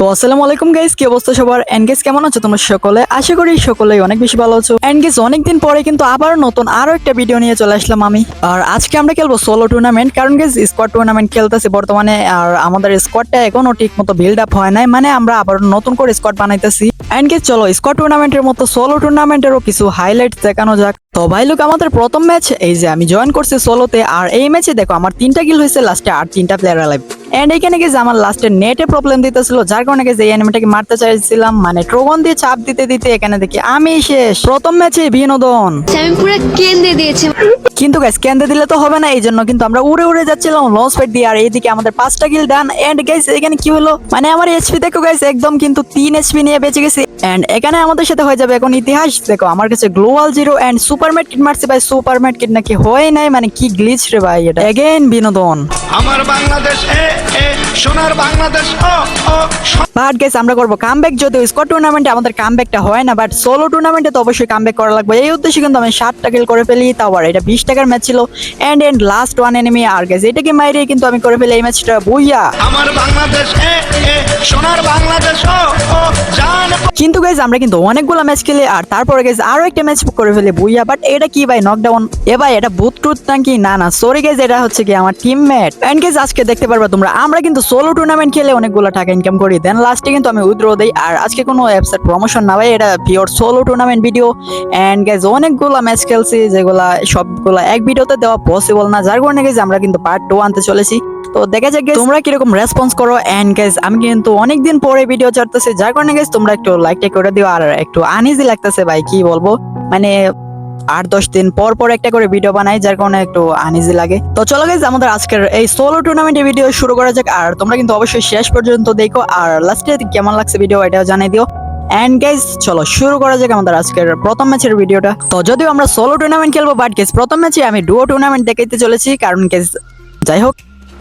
তো আসসালামু আলাইকুম গাইস কি অবস্থা সবার? এনগেজ কেমন আছো তোমরা সকলে? আশা করি সকলেই অনেক বেশি ভালো আছো। এনগেজ অনেকদিন পরে কিন্তু আবার নতুন আরও একটা ভিডিও নিয়ে চলে আসলাম আমি। আর আজকে আমরা খেলব সোলো টুর্নামেন্ট কারণ গেস স্কোয়াড টুর্নামেন্ট খেলতেছি বর্তমানে, আর আমাদের স্কোয়াডটা এখনও ঠিক মতো বিল্ড আপ হয় নাই মানে আমরা আবার নতুন করে স্কোয়াড বানাইতেছি। এন্ড গেস চলো স্কোয়াড টুর্নামেন্টের মতো সোলো টুর্নামেন্টেরও কিছু হাইলাইট দেখানো যাক। তো ভাই লোক আমাদের প্রথম ম্যাচ এই যে আমি জয়েন করছি সোলোতে আর এই ম্যাচে দেখো, আমার তিনটা কিল হয়েছে লাস্টে আর তিনটা প্লেয়ার লাইভ এন্ড এখানে গেছে আমার লাস্টে নেটে প্রবলেম দিতেছিল যার কারণে গেছে এই অ্যানিমেটাকে মারতে চাইছিলাম মানে ট্রোগন দিয়ে চাপ দিতে দিতে এখানে দেখি আমি শেষ। প্রথম ম্যাচে বিনোদন। আমি পুরো কেন্দ্রে দিয়েছি। কিন্তু গ্যাস কেন্দ্রে দিলে তো হবে না এই জন্য কিন্তু আমরা উড়ে উড়ে যাচ্ছিলাম লঞ্চ প্যাড দিয়ে আর এইদিকে আমাদের পাঁচটা কিল ডান এন্ড গাইস এখানে কি হলো? মানে আমার এইচপি দেখো গাইস একদম কিন্তু তিন এইচপি নিয়ে বেঁচে গেছি। এন্ড এখানে আমাদের সাথে হয়ে যাবে এখন ইতিহাস। দেখো আমার কাছে global zero and super kit মারছে ভাই। সুপার কিট নাকি হয় নাই মানে কি গ্লিচ রে ভাই এটা। এগেইন বিনোদন। আমার বাংলাদেশ সোনার বাংলাদেশ ও ও বাট গেস আমরা করব কামব্যাক যদিও স্কোয়াড টুর্নামেন্টে আমাদের কামব্যাকটা হয় না বাট সোলো টুর্নামেন্টে তো অবশ্যই কামব্যাক করা লাগবে। এই উদ্দেশ্যে কিন্তু আমি ষাটটা কিল করে ফেলি তাও আবার এটা বিশ টাকার ম্যাচ ছিল। And and last one enemy R guess এটাকে মাইরে কিন্তু আমি করে ফেলি এই ম্যাচটা বুইয়া! আমার বাংলাদেশ এ সোনার বাংলাদেশ ও কিন্তু গাইজ আমরা কিন্তু অনেকগুলো ম্যাচ খেলি আর তারপরে গাইজ আরও একটা ম্যাচ করে ফেলি বুইয়া বাট এটা কি ভাই নকডাউন এ ভাই, এটা বুথ টুথ নাকি? না না সরি গাইজ এটা হচ্ছে কি আমার টিমমেট এন্ড গাইজ আজকে দেখতে পারবে তোমরা, আমরা কিন্তু সোলো টুর্নামেন্ট খেলে অনেকগুলো টাকা ইনকাম করি। দেন লাস্টে কিন্তু আমি উইথড্র দেই, আর আজকে কোনো অ্যাপসের প্রমোশন না ভাই, এটা pure solo tournament video and guys অনেকগুলো ম্যাচ খেলছি, যেগুলা সবগুলো এক ভিডিওতে দেওয়া পসিবল না। যার কারণে গাইজ আমরা কিন্তু পার্ট টু আনতে চলেছি। তো দেখা যাক তোমরা কীরকম রেসপন্স করো? এন্ড গাইজ আমি কিন্তু অনেকদিন পরে ভিডিও ছাড়তেছি। যার কারণে গাইজ তোমরা একটু লাইকটা করে দিও। আর একটু আনইজি লাগতেছে ভাই, কি বলব? মানে আট, দশ দিন পর পর একটা করে ভিডিও বানাই, যার কারণে একটু আনইজি লাগে। তো চলো গাইজ আমাদের আজকের এই সোলো টুর্নামেন্টের ভিডিও শুরু করা যাক। আর তোমরা কিন্তু অবশ্যই শেষ পর্যন্ত দেখো। আর লাস্টে কেমন লাগছে ভিডিও এটাও জানিয়ে দিও। এন্ড গাইজ চলো, শুরু করা যাক আমাদের আজকের প্রথম ম্যাচের ভিডিওটা তো যদিও আমরা সোলো টুর্নামেন্ট খেলব বাট গেস প্রথম ম্যাচে আমি ডুও টুর্নামেন্ট দেখাইতে চলেছি। কারণ গেস যাই হোক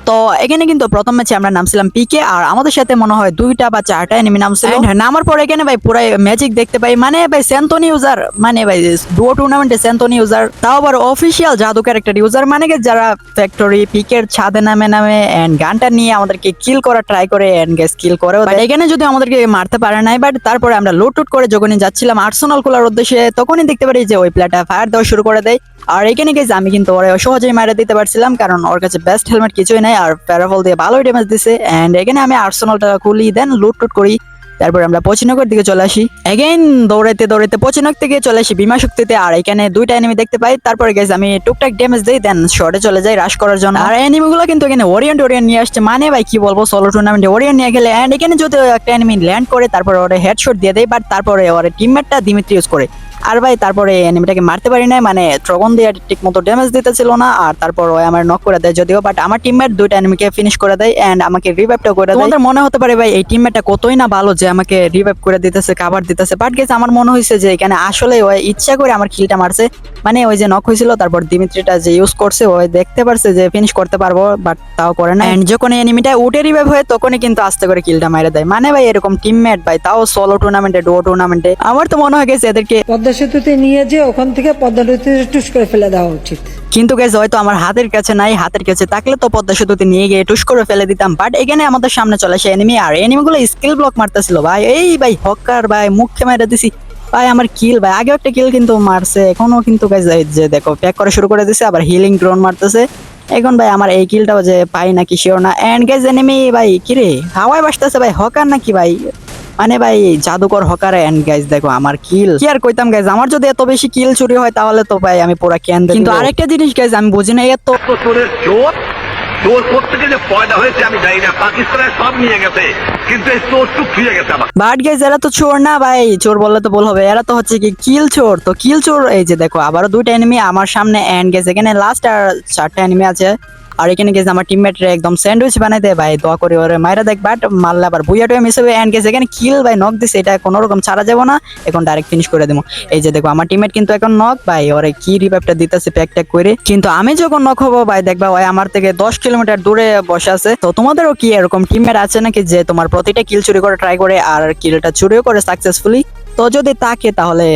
তো এখানে কিন্তু প্রথম ম্যাচে আমরা নামছিলাম পিকে আর আমাদের সাথে মনে হয় দুইটা বা চারটা এনিমি নামছিল। নামার পর এখানে ভাই পুরাই ম্যাজিক দেখতে পাই। মানে ভাই সেন্টনি ইউজার মানে ভাই ডুও টুর্নামেন্টে সেন্টনি ইউজার তাও আবার অফিসিয়াল জাদু ক্যারেক্টার ইউজার মানে কি যারা ফ্যাক্টরি পিকের ছাদে নামে নামে এন্ড গানটা নিয়ে আমাদেরকে কিল করা ট্রাই করে এন্ড গেস কিল করে এখানে যদি আমাদেরকে মারতে পারে নাই বাট তারপরে আমরা লুট টুট করে যখনই যাচ্ছিলাম আর্সেনাল খোলার উদ্দেশ্যে তখনই দেখতে পারি যে ওই প্লেয়ারটা ফায়ার দেওয়া শুরু করে দেয়। আর এখানে গেছে আমি কিন্তু ওরা সহজেই মারা দিতে পারছিলাম, কারণ ওর কাছে বেস্ট হেলমেট কিছুই নাই, আর প্যারাফল দিয়ে ভালোই ড্যামেজ দিছে অ্যান্ড এখানে আমি আর্সেনালটা খুলি দেন লুট টুট করি। তারপর আমরা পচিনগর দিকে চলে আসি। এগেইন দৌড়াইতে দৌড়াইতে পচিনক থেকে চলে আসি বিমা শক্তিতে। আর এখানে দুইটা এনিমি দেখতে পাই। তারপরে গেছে আমি টুকটাক ড্যামেজ দিই দেন শর্টে চলে যাই রাশ করার জন্য। আর এনিমি গুলো কিন্তু এখানে ওরিয়েন্ট ওরিয়েন্ট নিয়ে আসছে। মানে ভাই, কি বলব সোলো টুর্নামেন্টে ওরিয়েন্ট নিয়ে গেলে এন্ড এখানে যদি একটা এনিমি ল্যান্ড করে, তারপর ওরে হেডশট দিয়ে দেয় বাট তারপরে ওর টিমমেটটা দিমিত্রি ইউজ করে। আর ভাই, তারপরে এনিমিটাকে মারতে পারি না মানে ট্রগন দিয়ে ঠিক মতো ড্যামেজ দিতেছিল না, আর তারপর ওই আমার নক করে দেয় যদিও বাট আমার টিমমেট দুইটা এনিমিকে ফিনিশ করে দেয় এন্ড আমাকে রিভাইভটা করে দেয়। মনে হতে পারে ভাই, এই টিমমেটটা কতই না ভালো, যে আমাকে রিভাইভ করে দিতেছে কাভার দিতেছে। বাট গেছে আমার মনে হয়েছে যে এখানে আসলে ওই ইচ্ছা করে আমার কিলটা মারছে। মানে ওই যে নক হয়েছিল তারপর দিমিত্রিটা যে ইউজ করছে ওই দেখতে পারছে যে ফিনিশ করতে পারব বাট তাও করে না এন্ড যখন এনিমিটা উঠে রিভাইভ হয় তখনই কিন্তু আস্তে করে কিলটা মারে দেয়। মানে ভাই এরকম টিমমেট ভাই তাও সোলো টুর্নামেন্টে ডো টুর্নামেন্টে আমার তো মনে হয় গেছে এদেরকে পদ্মা সেতুতে নিয়ে যে ওখান থেকে পদ্মা নদীতে টুস করে ফেলে দেওয়া উচিত। কিন্তু গেছে হয়তো আমার হাতের কাছে নাই হাতের কাছে থাকলে তো পদ্মা সেতুতে নিয়ে গিয়ে টুস করে ফেলে দিতাম। বাট এখানে আমাদের সামনে চলে আসে এনিমি আর এনিমি গুলো স্কিল ব্লক মারতেছিল। ভাই এই ভাই হকার ভাই মুখে মেরে দিছি। ভাই আমার কিল ভাই আগে একটা কিল কিন্তু মারছে এখনও কিন্তু যে দেখো প্যাক করা শুরু করে দিছে আবার হিলিং ড্রোন মারতেছে। এখন ভাই আমার এই কিলটাও যে পাই নাকি শিওর না। এন্ড গাইজ এনিমি ভাই কিরে হাওয়ায় বাসতেছে ভাই হকার নাকি ভাই? মানে ভাই জাদুকর হকার এন্ড গাইজ দেখো আমার কিল কি আর কইতাম গাইজ আমার যদি এত বেশি কিল চুরি হয় তাহলে তো ভাই আমি পুরা ক্যান কিন্তু আরেকটা জিনিস গাইজ আমি বুঝি না এত তো চোরের চোর চোর থেকে যে পয়দা হয়েছে, আমি জানি না। পাকিস্তানের সব নিয়ে গেছে, কিন্তু এই চোর টুক ফিরে গেছে আমার। বাট এরা তো চোর না ভাই। চোর বললে তো ভুল হবে। এরা তো হচ্ছে কি কিল চোর। তো কিল চোর, এই যে দেখো, আবারও দুইটা এনিমি আমার সামনে এন্ড গেছে। এখানে লাস্ট আর চারটা এনিমি আছে। আর এখানে গেছে আমার টিমমেটরে একদম স্যান্ডউইচ বানাই দেয় ভাই দোয়া করে ওরে মাইরা দেখ বাট মারলে আবার বুইয়া টুয়া মিস হবে। এন্ড গেছে এখানে কিল ভাই নক দিছে, এটা কোনো রকম ছাড়া যাব না। এখন ডাইরেক্ট ফিনিশ করে দেবো। এই যে দেখো, আমার টিমমেট কিন্তু এখন নক ভাই ওরে কি রিভাইভটা দিতেছে প্যাক ট্যাক করে। কিন্তু আমি যখন নক হব, ভাই দেখবা ওই আমার থেকে দশ কিলোমিটার দূরে বসে আছে। তো তোমাদেরও কি এরকম টিমমেট আছে নাকি যে তোমার প্রতিটা কিল চুরি করে ট্রাই করে আর কিলটা চুরিও করে সাকসেসফুলি তো যদি তাকে তাহলে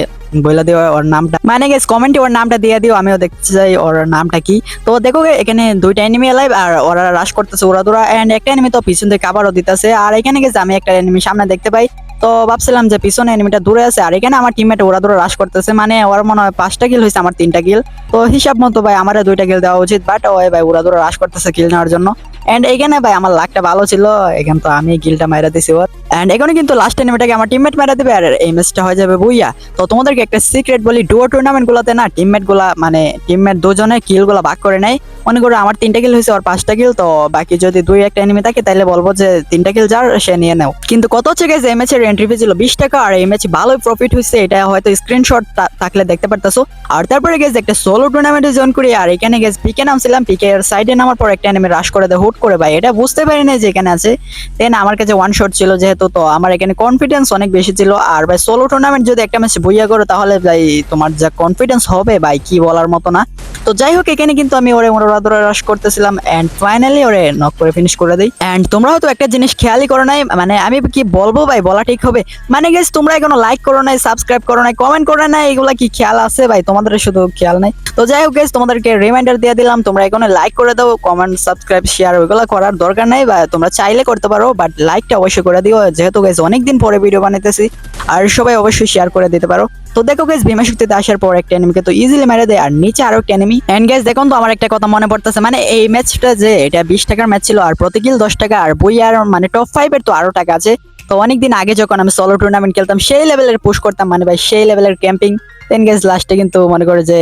বলে দিও, ওর নামটা। মানে গেস কমেন্টে ওর নামটা দিয়ে দিও, আমিও দেখতে চাই ওর নামটা কি। তো দেখো এখানে দুইটা এনিমি লাইভ আর ওরা রাশ করতেছে ওরা দুরা এন্ড একটা এনিমি তো পিছন থেকে আবারও দিতেছে। আর এখানে গেছে আমি একটা এনিমি সামনে দেখতে পাই। তো ভাবছিলাম যে পিছনে এনিমিটা দূরে আছে, আর এখানে আমার টিমমেট ওরা দূরে রাশ করতেছে। মানে ওর মনে হয় পাঁচটা কিল হয়েছে, আমার তিনটা কিল তো হিসাব মতো ভাই, আমার দুইটা কিল দেওয়া উচিত বাট ওই ভাই ওরা দূরে রাশ করতেছে কিল নেওয়ার জন্য। এন্ড এখানে ভাই আমার লাকটা ভালো ছিল, এখানে তো আমি কিলটা মাইরা দিছি ওর এন্ড এখানে কিন্তু লাস্ট এনিমিটাকে আমার টিমমেট মারা দিবে, আর এই ম্যাচটা হয়ে যাবে বুইয়া। তো তোমাদেরকে একটা সিক্রেট বলি ডুয়ো টুর্নামেন্ট গুলোতে না টিমমেটগুলা মানে টিমমেট দুজনে কিলগুলা ভাগ করে নেয়। মনে করো আমার তিনটা কিল হয়েছে আর পাঁচটা কিল তো বাকি যদি দুই একটা এনিমি থাকে তাহলে বলব যে তিনটা কিল যার, সে নিয়ে নাও। কিন্তু কত হচ্ছে গেছে এই ম্যাচের এন্ট্রি ফি ছিল বিশ টাকা, আর এই ম্যাচে ভালোই প্রফিট হয়েছে, এটা হয়তো স্ক্রিনশট থাকলে দেখতে পারতেছো। আর তারপরে গেছে একটা সোলো টুর্নামেন্টে জয়েন করি, আর এখানে গেছে পিকে নামছিলাম পিকে এর সাইডে নামার পর একটা এনিমি রাশ করে দেয় হুট করে ভাই, এটা বুঝতে পারি না যে এখানে আছে। দেন আমার কাছে ওয়ান শট ছিল যেহেতু তো, আমার এখানে কনফিডেন্স অনেক বেশি ছিল। আর ভাই সোলো টুর্নামেন্ট যদি একটা ম্যাচ বইয়া করো, তাহলে ভাই তোমার যা কনফিডেন্স হবে ভাই, কি বলার মতো না। তো যাই হোক, এখানে কিন্তু আমি ওরে ওরা রাশ করতেছিলাম এন্ড ফাইনালি ওরে নক করে ফিনিশ করে দিই। এন্ড তোমরা হয়তো একটা জিনিস খেয়ালই করো নাই মানে আমি কি বলব ভাই, বলা ঠিক হবে? মানে গেস তোমরা এখনও লাইক করো নাই সাবস্ক্রাইব করো নাই কমেন্ট করো নাই, এগুলা কি খেয়াল আছে ভাই? তোমাদের শুধু খেয়াল নাই। তো যাই হোক গেস তোমাদেরকে রিমাইন্ডার দিয়ে দিলাম, তোমরা এখানে লাইক করে দাও কমেন্ট সাবস্ক্রাইব শেয়ার ওইগুলা করার দরকার নাই বা তোমরা চাইলে করতে পারো বাট লাইকটা অবশ্যই করে দিও। যেহেতু গেস অনেকদিন পরে ভিডিও বানাইতেছি, আর সবাই অবশ্যই শেয়ার করে দিতে পারো। তো দেখো গেস বিমা শক্তিতে আসার পর একটা এনিমিকে তো ইজিলি মেরে দেয়, আর নিচে আরও একটা এনিমি এন্ড গেস দেখুন তো আমার একটা কথা মনে পড়তেছে। মানে এই ম্যাচটা যে, এটা বিশ টাকার ম্যাচ ছিল, আর প্রতি কিল দশ টাকা, আর বই আর মানে টপ ফাইভের তো আরও টাকা আছে। তো অনেকদিন আগে যখন আমি সলো টুর্নামেন্ট খেলতাম, সেই লেভেলের পুশ করতাম মানে ভাই সেই লেভেলের ক্যাম্পিং দেন গেস লাস্টে কিন্তু মনে করে যে,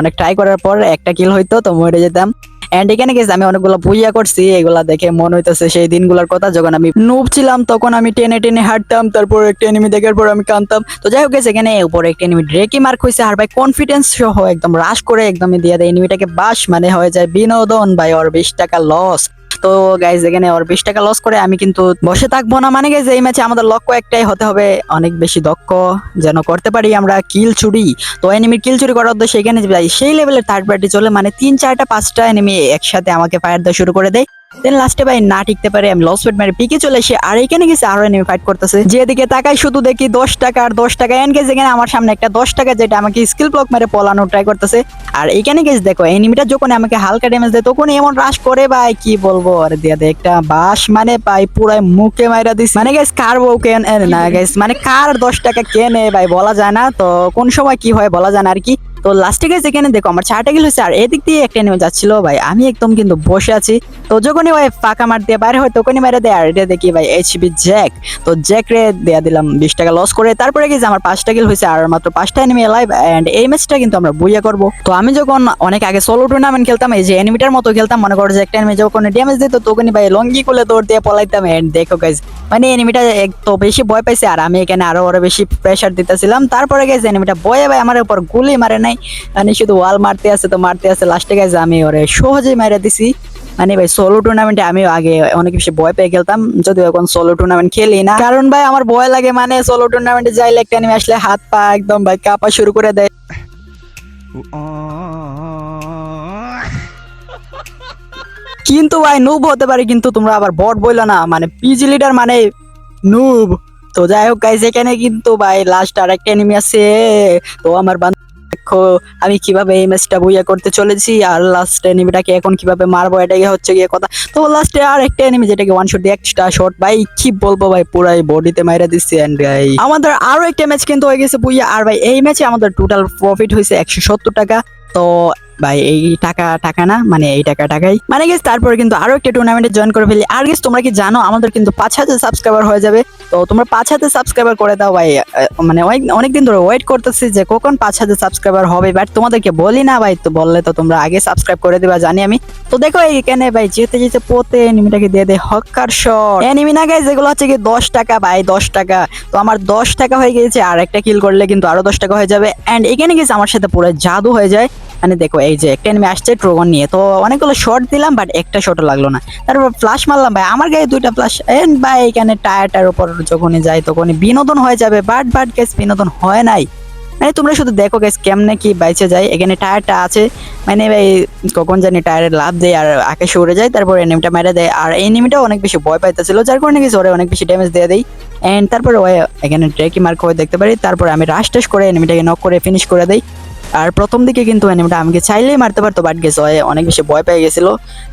অনেক ট্রাই করার পর একটা কিল হইতো, তো মরে যেতাম। এন্ড এখানে গেছে, আমি অনেকগুলো বুইয়া করছি, এগুলা দেখে মনে হইতেছে সেই দিনগুলোর কথা। যখন আমি নুব ছিলাম, তখন আমি টেনে টেনে হাঁটতাম, তারপর একটা এনিমি দেখার পর আমি কানতাম তো যাই হোক গেছে, এখানে উপরে একটা এনিমি ড্রেকি মার্ক হয়েছে আর ভাই কনফিডেন্স সহ একদম রাশ করে একদমই দিয়ে দেয়। এনিমিটাকে বাস মানে হয়ে যায় বিনোদন ভাই ওর বিশ টাকা লস তো গাইজ এখানে ওর বিশ টাকা লস করে আমি কিন্তু বসে থাকব না। মানে গাইজ এই ম্যাচে আমাদের লক্ষ্য একটাই, হতে হবে অনেক বেশি দক্ষ, যেন করতে পারি আমরা কিল চুরি। তো এনিমির কিল চুরি করার উদ্দেশ্যে এখানে যাই সেই লেভেলের থার্ড পার্টি চলে মানে তিন, চারটা, পাঁচটা এনিমি একসাথে আমাকে ফায়ার দেওয়া শুরু করে দেয়। দেন লাস্টে ভাই না টিকতে পারে, আমি লস পেট মেরে পিকে চলে এসে আর এখানে গেছে আরও এনিমি ফাইট করতেছে। যেদিকে তাকাই শুধু দেখি দশ টাকা আর দশ টাকা, এন গেছে এখানে আমার সামনে একটা দশ টাকা যেটা আমাকে স্কিল ব্লক মেরে পলানোর ট্রাই করতেছে। আর এখানে গেছে দেখো এনিমিটা যখন আমাকে হালকা ড্যামেজ দেয় তখন এমন রাশ করে ভাই, কি বলব? আরে দিয়া দে, একটা বাস মানে ভাই, পুরাই মুখে মাইরা দিস মানে গেছ কার বউ কেন না গেছ মানে কার দশ টাকা কেনে ভাই, বলা যায় না। তো কোন সময় কি হয় বলা যায় না আর কি। তো লাস্টে গেছে এখানে দেখো আমার চারটা কিল হয়েছে, আর এদিক দিয়ে একটা নেমে যাচ্ছিল ভাই, আমি একদম কিন্তু বসে আছি। তো যখনই ভাই ফাঁকা মার দিয়ে বাইরে হয়, তখনই মেরে দেয়, আর এটা দেখি ভাই এইচবি জ্যাক তো জ্যাক রে দেয়া দিলাম বিশ টাকা লস করে। তারপরে গেছে আমার পাঁচটা কিল হয়েছে, আর মাত্র পাঁচটা এনিমি লাইভ এন্ড এই ম্যাচটা কিন্তু আমরা বুইয়া করব। তো আমি যখন অনেক আগে সোলো টুর্নামেন্ট খেলতাম, এই যে এনিমিটার মতো খেলতাম, মনে করো যে একটা এনিমি যখন ড্যামেজ দিত, তখনই ভাই লঙ্গি খুলে দৌড় দিয়ে পলাইতাম এন্ড দেখো গাইজ মানে এনিমিটা তো বেশি ভয় পাইছে, আর আমি এখানে আরও আরও বেশি প্রেশার দিতেছিলাম। তারপরে গেছে এনিমিটা বয়ে ভাই আমার উপর গুলি মারে নাই মানে শুধু ওয়াল মারতে আছে তো মারতে আছে। লাস্টে গেছে আমি ওরে সহজেই মারে দিছি। মানে ভাই সোলো টুর্নামেন্টে আমিও আগে অনেক বেশি ভয় পেয়ে খেলতাম। যদিও এখন সোলো টুর্নামেন্ট খেলি না। কারণ ভাই আমার ভয় লাগে মানে সোলো টুর্নামেন্টে যাইলে একটা এনিমি আসলে হাত পা একদম ভাই কাপা শুরু করে দেয়। কিন্তু ভাই নুব হতে পারে কিন্তু তোমরা আবার বট বইলো না। মানে পিজি লিডার মানে নুব তো যাই হোক গাইজ এখানে কিন্তু ভাই লাস্ট আর একটা এনিমি আছে। তো আমার বান্ধব দেখো, আমি কীভাবে এই ম্যাচটা বইয়া করতে চলেছি আর লাস্ট এনিমিটাকে এখন কীভাবে মারবো, এটাই হচ্ছে গিয়ে কথা। তো লাস্টে আর একটা এনিমি যেটাকে ওয়ান শট একটা শট ভাই, কি বলব ভাই, পুরাই বডিতে মাইরা দিচ্ছি এন্ড ভাই আমাদের আরও একটা ম্যাচ কিন্তু হয়ে গেছে বুইয়া, আর ভাই, এই ম্যাচে আমাদের টোটাল প্রফিট হয়েছে একশো সত্তর টাকা। তো ভাই এই টাকা টাকা না মানে এই টাকা, টাকাই। মানে গেস তারপরে কিন্তু আরও একটা টুর্নামেন্টে জয়েন করে ফেলি। আর গেস তোমরা কি জানো, আমাদের কিন্তু পাঁচ হাজার সাবস্ক্রাইবার হয়ে যাবে। তো তোমরা পাঁচ হাজার সাবস্ক্রাইবার করে দাও, ভাই। মানে অনেক, অনেকদিন ধরে ওয়েট করতেছি যে কখন পাঁচ হাজার সাবস্ক্রাইবার হবে। বাট তোমাদেরকে বলি না, ভাই, তো বললে তো তোমরা আগে সাবস্ক্রাইব করে দিবা, জানি আমি। তো দেখো এইখানে ভাই, যেতে যেতে পোতে এনিমিটাকে দিয়ে দেয় হকার শট এনিমি না গাইজ যেগুলো হচ্ছে কি দশ টাকা, ভাই, দশ টাকা। তো আমার দশ টাকা হয়ে গেছে আর একটা কিল করলে কিন্তু আরও দশ টাকা হয়ে যাবে। এন্ড এখানে গেছে আমার সাথে পুরো জাদু হয়ে যায়। মানে দেখো, এই যে একটা এনিমি আসছে ট্রোগন নিয়ে। তো অনেকগুলো শট দিলাম বাট একটা শটও লাগল না। তারপর ফ্লাশ মারলাম, ভাই, আমার গায়ে দুইটা ফ্লাশ ভাই, এখানে টায়ারটার উপর যখনই যাই, তখনই বিনোদন হয়ে যাবে। বাট বাট গেস বিনোদন হয় নাই। মানে তোমরা শুধু দেখো গেস কেমনে কি বাইচে যায়। এখানে টায়ারটা আছে। মানে ভাই, কখন জানি টায়ারে লাভ দেয় আর আকাশে উড়ে যায়। তারপর এনিমিটা মেরে দেয়। আর এই এনিমিটাও অনেক বেশি ভয় পাইতেছিল, যার কারণে গেছে ওরে অনেক বেশি ড্যামেজ দিয়ে দেয় এন্ড তারপরে ও এখানে ট্রেকি মার্ক হয়ে, দেখতে পারি। তারপরে আমি রাশ টাশ করে এনিমিটাকে নক করে ফিনিশ করে দেই। আর প্রথম দিকে কিন্তু এনিমিটা আমাকে চাইলেই মারতে পারতো বাট গেছে ওই অনেক বেশি ভয় পেয়ে গেছিল।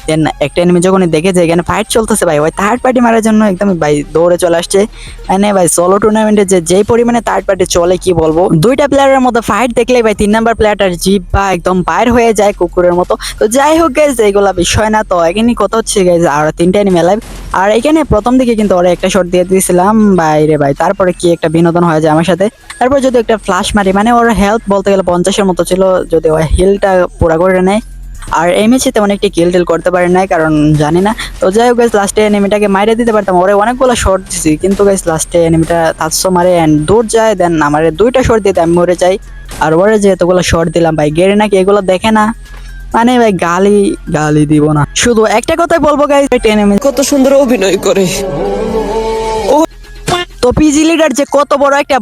দেন একটা এনিমি যখনই দেখে যে এখানে ফাইট চলতেছে, ভাই, ওই থার্ড পার্টি মারার জন্য একদম, ভাই, দৌড়ে চলে আসছে। মানে ভাই সোলো টুর্নামেন্টে যে, যেই পরিমাণে থার্ড পার্টি চলে, কি বলব? দুইটা প্লেয়ারের মধ্যে ফাইট দেখলেই ভাই, তিন নাম্বার প্লেয়ারটার জিপ বা একদম বাইর হয়ে যায় কুকুরের মতো। তো যাই হোক গাইজ এইগুলা বিষয় না, তো এখানে কত হচ্ছে গাইজ আর তিনটা এনিমি লাইভ আর এখানে প্রথম দিকে কিন্তু ওরা একটা শট দিয়ে দিয়েছিলাম বাইরে ভাই, তারপরে কি একটা বিনোদন হয়ে যায় আমার সাথে? তারপর যদি একটা ফ্লাশ মারি মানে ওর হেলথ বলতে গেলে পঞ্চাশের মতো ছিল যদি ও হিলটা পুরা করে নেয়। আর এই ম্যাচে তেমন একটি কিল টিল করতে পারে নাই, কারণ জানি না। তো যাই হোক গাইস লাস্টে এনিমিটাকে মাইরে দিতে পারতাম। ওরে অনেকগুলো শর্ট দিছি, কিন্তু গাইস লাস্টে এনিমিটা তাৎসো মারে অ্যান্ড দূর যায় দেন আমার দুইটা শর্ট দিতে আমি মরে যাই। আর ওরে যে এতগুলো শর্ট দিলাম ভাই, গেড়ে নাকি এগুলো দেখে না। মানে ভাই, গালি গালি দিব না। শুধু একটা কথাই বলব এনিমি কত সুন্দর অভিনয় করে। তো পিজি লিডার যে কত বড় একটা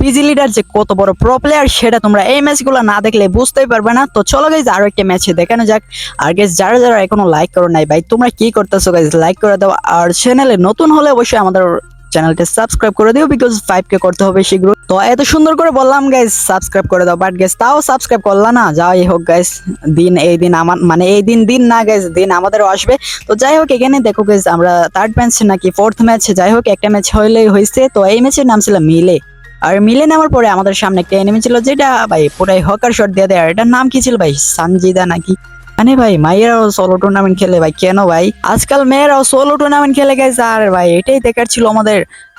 পিজি লিডার যে কত বড় প্রো প্লেয়ার সেটা তোমরা এই ম্যাচগুলো না দেখলে বুঝতেই পারবে না। তো চলো গাইজ আরও একটা ম্যাচে দেখানো যাক। আর গেছে যারা যারা এখনও লাইক করো নাই, ভাই, তোমরা কি করতেছো গাইজ লাইক করে দাও। আর চ্যানেলে নতুন হলে অবশ্যই আমাদের চ্যানেলটা সাবস্ক্রাইব করে দিও বিকজ ফাইভ কে করতে হবে শীঘ্র তো এত সুন্দর করে বললাম গাইজ সাবস্ক্রাইব করে দাও। বাট গাইজ তাও সাবস্ক্রাইব করলা না। যাই হোক গাইজ দিন এই দিন আমার মানে এই দিন দিন না গাইজ দিন আমাদেরও আসবে। তো যাই হোক, এখানে দেখো গাইজ আমরা থার্ড ম্যাচ নাকি ফোর্থ ম্যাচ যাই হোক, একটা ম্যাচ হইলেই হয়েছে তো এই ম্যাচের নাম ছিল মিলে। আর মিলে নেওয়ার পরে আমাদের সামনে একটা এনিমি ছিল, যেটা, ভাই, পুরাই হকার শট দিয়ে দেয়। আর এটার নাম কি ছিল, ভাই? সানজিদা নাকি? মানে ভাই মাইয়েরাও সোলো টুর্নামেন্ট খেলে ভাই, কেন ভাই? আজকাল মেয়েরাও সোলো টুর্নামেন্ট খেলে গেছে আর ভাই, এটাই দেখার ছিল আমাদের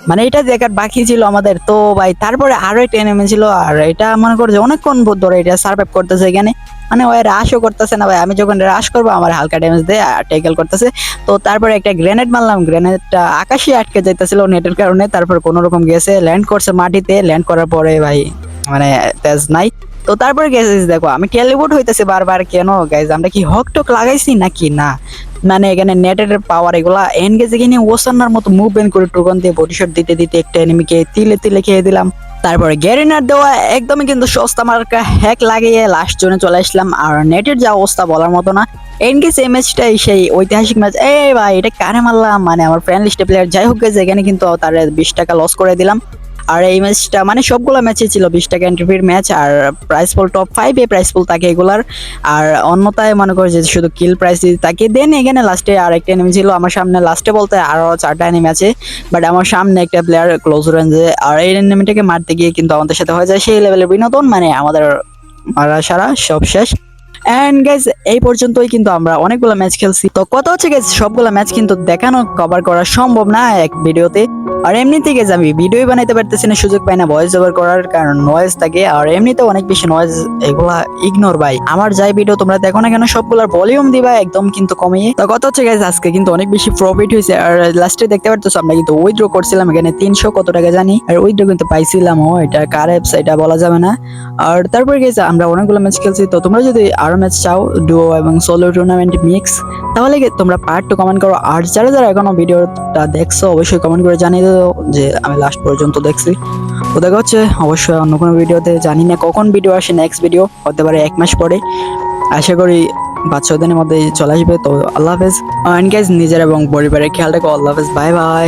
মানে এটা দেখার বাকি ছিল আমাদের। তো ভাই, তারপরে আরও একটা এনিমি ছিল, আর এটা মনে করছে অনেকক্ষণ ধরে এটা সার্ভাইভ করতেছে এখানে। মানে ওই রাশও করতেছে না ভাই, আমি যখন রাশ করব, আমার হালকা ড্যামেজ দেয়, আর টেকেল করতেছে। তো তারপরে একটা গ্রেনেড মারলাম গ্রেনেডটা আকাশে আটকে যাইতেছিল নেটের কারণে, তারপর কোনো রকম গেছে ল্যান্ড করছে মাটিতে ল্যান্ড করার পরে ভাই মানে তেজ নাই তো তারপরে গেছে দেখো, আমি টেলিবোর্ড হইতেছে বারবার কেন গাইজ আমরা কি হক টক লাগাইছি নাকি? না। মানে এখানে নেটের পাওয়ার এগুলা এনগেজ এখানে ওসান্নার মতো মুভমেন্ট করে টোকন দিয়ে বডি দিতে দিতে একটা এনিমিকে তিলে তিলে খেয়ে দিলাম। তারপরে গ্যারিনার দেওয়া একদমই কিন্তু সস্তা মার্কা হ্যাক লাগিয়ে লাস্ট জোনে চলে আসলাম। আর নেটের যা অবস্থা বলার মতো না। এনগেজ এই ম্যাচটাই সেই ঐতিহাসিক ম্যাচ এই ভাই, এটা কারে মারলাম? মানে আমার ফ্রেন্ড লিস্টে প্লেয়ার যাই হোক গেছে এখানে কিন্তু তার বিশ টাকা লস করে দিলাম। আর এই ম্যাচটা মানে সবগুলো ম্যাচে ছিল বিশ টাকা এন্ট্রির ম্যাচ আর prize pool top five prize pool থাকে এগুলার। আর অন্যতায় মনে করে যে শুধু কিল প্রাইস থাকে। দেন এখানে লাস্টে আর একটা এনিমি ছিল আমার সামনে। লাস্টে বলতে আরও চারটা এনিমি আছে। বাট আমার সামনে একটা প্লেয়ার ক্লোজ রেঞ্জে আর এই এনিমিটাকে মারতে গিয়ে কিন্তু আমাদের সাথে হয়ে যায় সেই লেভেলের বিনোদন। মানে আমাদের মারা সারা সব শেষ। এন্ড গাইজ এই পর্যন্তই কিন্তু আমরা অনেকগুলো ম্যাচ খেলছি। তো কত হচ্ছে গাইজ সবগুলো ম্যাচ কিন্তু দেখানো কভার করা সম্ভব না এক ভিডিওতে। আর এমনিতে গেছে আমি ভিডিও বানাইতে পারতেছি না, সুযোগ পাই না ভয়েস ওভার করার কারণ নয়েজ থাকে। আর এমনিতে অনেক বেশি নয়েজ এগুলা ইগনোর ভাই। আমার যাই ভিডিও তোমরা দেখো না কেন, সবগুলোর ভলিউম দিবা একদম কিন্তু কমিয়ে। তো কত হচ্ছে গাইজ আজকে কিন্তু অনেক বেশি প্রফিট হয়েছে। আর লাস্টে দেখতে পারতেছো, আমরা কিন্তু উইথড্র করছিলাম, এখানে তিনশো কত টাকা জানি। আর উইথড্র কিন্তু পাইছিলাম ও এটা কার অ্যাপস এটা বলা যাবে না। আর তারপরে গেছে আমরা অনেকগুলো ম্যাচ খেলছি। তো তোমরা যদি আরও ম্যাচ চাও ডুও এবং সোলো টুর্নামেন্ট মিক্স তাহলে তোমরা পার্ট টু কমেন্ট করো। আর যারা যারা এখনও ভিডিওটা দেখছ, অবশ্যই কমেন্ট করে জানিয়ে দাও যে আমি লাস্ট পর্যন্ত দেখছি। তো দেখা হচ্ছে অবশ্যই অন্য কোনো ভিডিওতে, জানি না কখন ভিডিও আসে নেক্সট ভিডিও হতে পারে এক মাস পরে। আশা করি পাঁচ দিনের মধ্যে চলে আসবে, তো আল্লাহ হাফেজ। অ্যান্ড গাইজ নিজের এবং পরিবারের খেয়াল রাখো, আল্লাহ হাফেজ বাই বাই